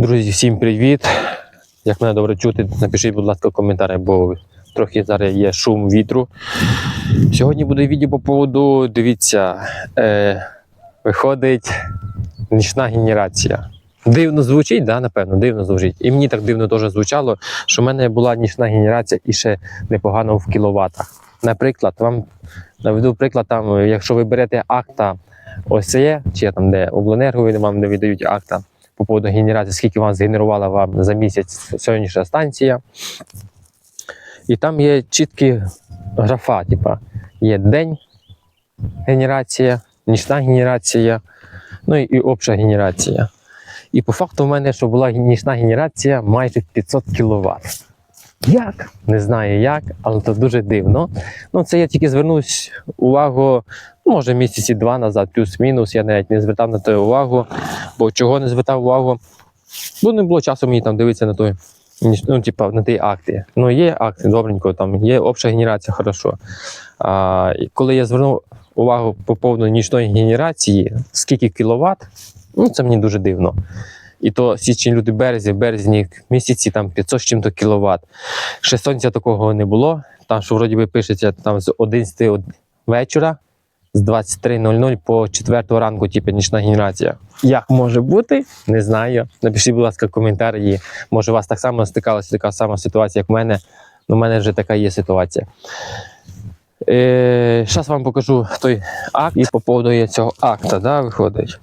Друзі, всім привіт! Як мене добре чути, напишіть, будь ласка, в коментарях, бо трохи зараз є шум вітру. Сьогодні буде відео по поводу, дивіться, е, виходить нічна генерація. Дивно звучить, да, напевно, дивно звучить. І мені так дивно теж звучало, що в мене була нічна генерація і ще непогано в кіловатах. Наприклад, вам наведу приклад, там, якщо ви берете акта ОСЕ, чи там де обленерго, вам не видають акта по поводу генерації, скільки вам згенерувала вам за місяць сьогоднішня станція. І там є чіткі графа, типа є день генерація, нічна генерація, ну і обща генерація. І по факту в мене, що була нічна генерація майже 500 кВт. Як? Не знаю як, але це дуже дивно. Ну, це я тільки звернусь увагу, ну, може, місяці два назад, плюс-мінус. Я навіть не звертав на те увагу. Бо чого не звертав увагу? Бо не було часу мені там дивитися на той, ну, типа, на ті акти. Ну, є акти, добренько, там є обща генерація, хорошо. А, коли я звернув увагу по поводу нічної генерації, скільки кіловат, ну це мені дуже дивно. І то січень, люди, березні, в березні місяці там 500 з чим-то кіловат. Ще сонця такого не було. Там, що вроді би пишеться там з 11 вечора, з 23.00 по 4 ранку, типу, нічна генерація. Як може бути? Не знаю. Напишіть, будь ласка, коментарі. Може, у вас так само стикалася така сама ситуація, як в мене. Ну, у мене вже така є ситуація. Е, Зараз вам покажу той акт і по поводу цього акта, да, виходить.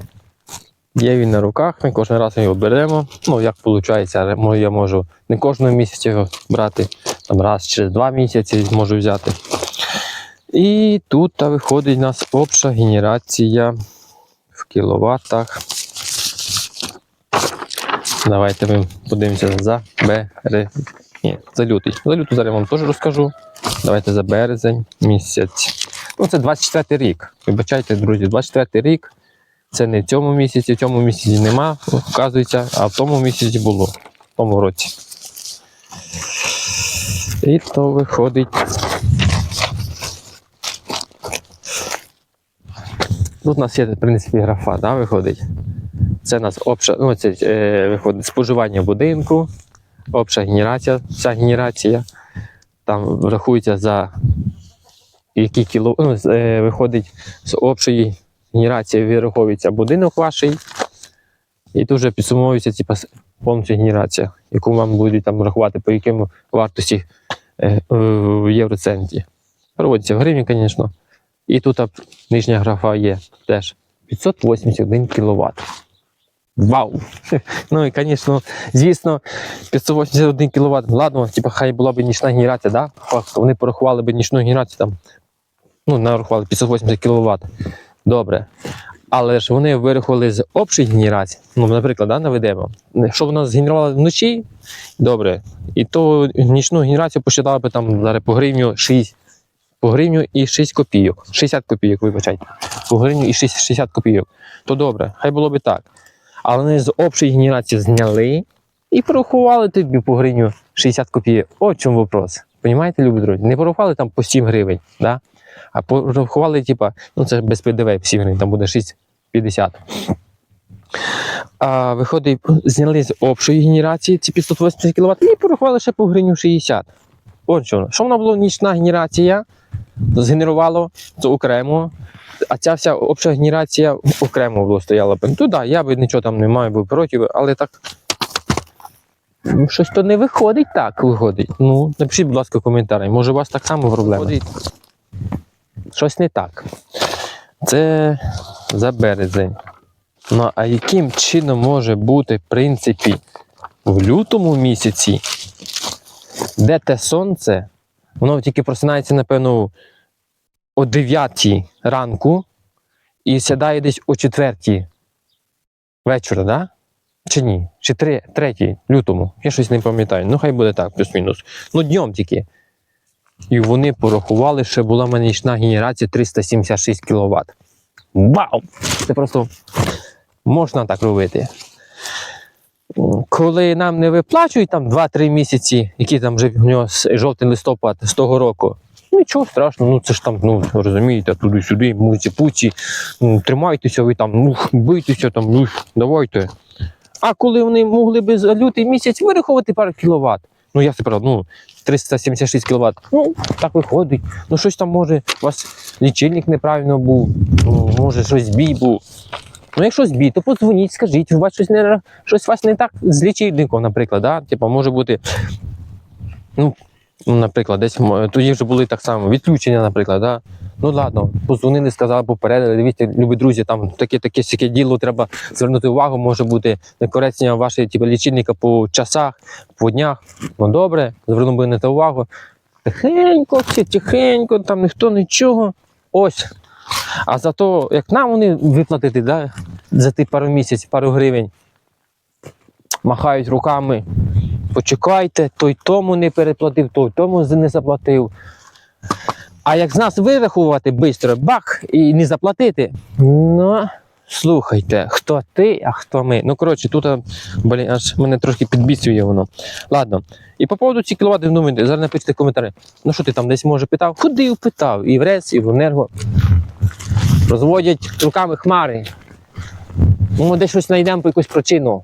Є він на руках, ми кожен раз його беремо. Ну, як виходить, я можу не кожного місяця його брати, там раз через два місяці можу взяти. І тут та, виходить у нас обща генерація в кіловатах. Давайте ми подивимося за березень. Ні, за лютий. За лютий зараз я вам теж розкажу. Давайте за березень місяць. Ну, це 24 рік. Вибачайте, друзі, 24 рік. Це не в цьому місяці, в цьому місяці нема, вказується, а в тому місяці було, в тому році. І то виходить. Тут у нас є, в принципі, графа, да, виходить. Це у нас обща, ну, це, е, виходить споживання будинку, обща генерація, вся генерація. Там рахується за які кіло, ну, е, виходить з общої генерації вираховується будинок ваш, і тут вже підсумовується типу, повністю генерація, яку вам будуть там рахувати, по якому вартості е, в євроценті. Проводиться в гривні, звісно. І тут нижня графа є теж 581 кВт. Вау! Ну і, звісно, звісно, 581 кВт. Ладно, типу, хай була б нічна генерація, да? Вони порахували б нічну генерацію там. Ну, нарахували 580 кВт. Добре. Але ж вони вирахували з общої генерації. Ну, наприклад, да, наведемо. Щоб вона згенерувала вночі, добре. І то нічну генерацію посчитали би там зараз по гривню 6. По гривню і 6 копійок. 60 копійок, вибачайте. По гривню і 6, 60 копійок. То добре, хай було би так. Але вони з общої генерації зняли і порахували тобі по гривню 60 копійок. О чому вопрос. Понімаєте, любі друзі? Не порахували там по 7 гривень, да? А порахували, типа, ну це без ПДВ 7 гривень, там буде 6,50. А виходить, зняли з общої генерації ці 580 кВт і порахували ще по гривню 60. От що. Що воно було нічна генерація, згенерувало це окремо, а ця вся обща генерація окремо було стояла. Ну так, я би нічого там не маю би проти, але так. ну, Щось то не виходить так, виходить. Ну, напишіть, будь ласка, коментарі. Може, у вас так само проблема? Щось не так. Це за березень. Ну, а яким чином може бути, в принципі, в лютому місяці, де те сонце, воно тільки просинається, напевно, о 9 ранку і сідає десь о 4 вечора, да? Чи ні? Чи 3, 3 лютому? Я щось не пам'ятаю. Ну, хай буде так, плюс-мінус. Ну, днем тільки. І вони порахували, що була в мене нічна генерація 376 кВт. Вау! Це просто можна так робити. Коли нам не виплачують там 2-3 місяці, які там вже в нього жовтий листопад з того року. Нічого страшного, ну це ж там, ну розумієте, туди-сюди, муці-пуці, м, тримайтеся, ви там, ну, бийтеся там, ну давайте. А коли вони могли б за лютий місяць вирахувати пару кіловат, ну як тепер, ну 376 кВт, ну так виходить. Ну щось там може, у вас лічильник неправильно був, ну, може щось збій був. Ну, якщо збій, то подзвоніть, скажіть, у вас щось не щось у вас не так з лічильником, наприклад. Да? Типу, може бути, ну, ну, наприклад, десь тоді вже були так само відключення, наприклад. Да? Ну ладно, позвонили, сказали, попередили. Дивіться, любі друзі, там таке таке сяке діло, треба звернути увагу, може бути некоректність вашого типу, лічильника по часах, по днях. Ну добре, звернув на те увагу. Тихенько, все тихенько, там ніхто нічого. Ось. А за то, як нам вони виплатити, да, за ті пару місяців, пару гривень, махають руками. Почекайте, той тому не переплатив, той тому не заплатив. А як з нас вирахувати швидко, бах, і не заплатити. Ну, слухайте, хто ти, а хто ми. Ну, коротше, тут блін, аж мене трошки підбісює воно. Ладно. І по поводу ці кіловати, ну, зараз напишіть коментарі. Ну що ти там десь може питав? Ходив, питав. І в РЕС, і в енерго. Розводять руками хмари. Ну, десь щось знайдемо по якусь причину.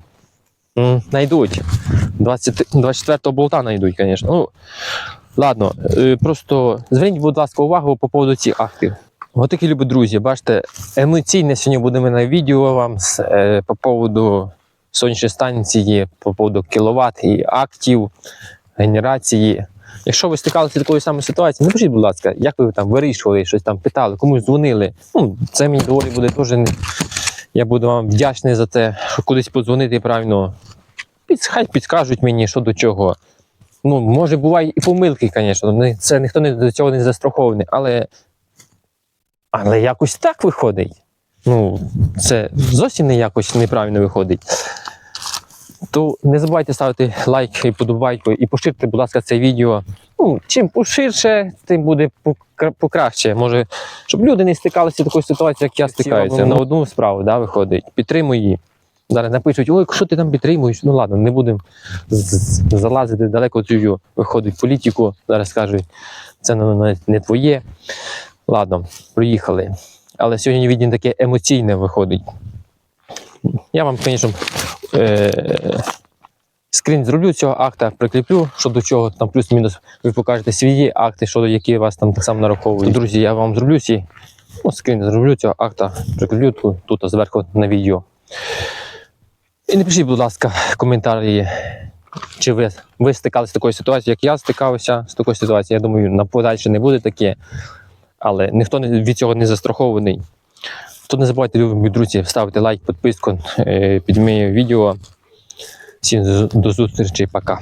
Найдуть. 24-го болта знайдуть, звісно. Ну, ладно, е, просто зверніть, будь ласка, увагу по поводу цих актів. Отакі любі друзі, бачите, емоційне сьогодні буде мене відео вам е, по поводу сонячної станції, по поводу кіловат і актів, генерації. Якщо ви стикалися з такою самою ситуацією, напишіть, будь ласка, як ви там вирішували, щось там питали, комусь дзвонили. Ну, це мені доволі буде теж. Я буду вам вдячний за те, що кудись подзвонити правильно. Хай підскажуть мені, що до чого. Ну, може, буває і помилки, звісно. Це ніхто не до цього не застрахований, але, але якось так виходить. Ну, це зовсім не якось неправильно виходить. То не забувайте ставити лайк і подобайку і поширте, будь ласка, це відео. Ну, чим поширше, тим буде покраще. Може, щоб люди не стикалися з такою ситуацією, як я стикаюся. На одну справу да, виходить. Підтримуй її. Зараз напишуть, ой, що ти там підтримуєш? Ну ладно, не будемо залазити далеко цю виходить політику. Зараз скажуть, це не, не, твоє. Ладно, проїхали. Але сьогодні відео таке емоційне виходить. Я вам, звісно, е- скрін зроблю цього акта, прикріплю, що до чого там плюс-мінус ви покажете свої акти, що які вас там так само нараховують. Друзі, я вам зроблю ці ну, скрін зроблю цього акта, прикріплю тут, тут зверху на відео. І напишіть, будь ласка, коментарі, чи ви, ви стикалися з такою ситуацією, як я стикався з такою ситуацією. Я думаю, на подальше не буде таке, але ніхто від цього не застрахований. То не забувайте, любимі друзі, ставити лайк, підписку е, під моє відео. Всім до зустрічі, пока.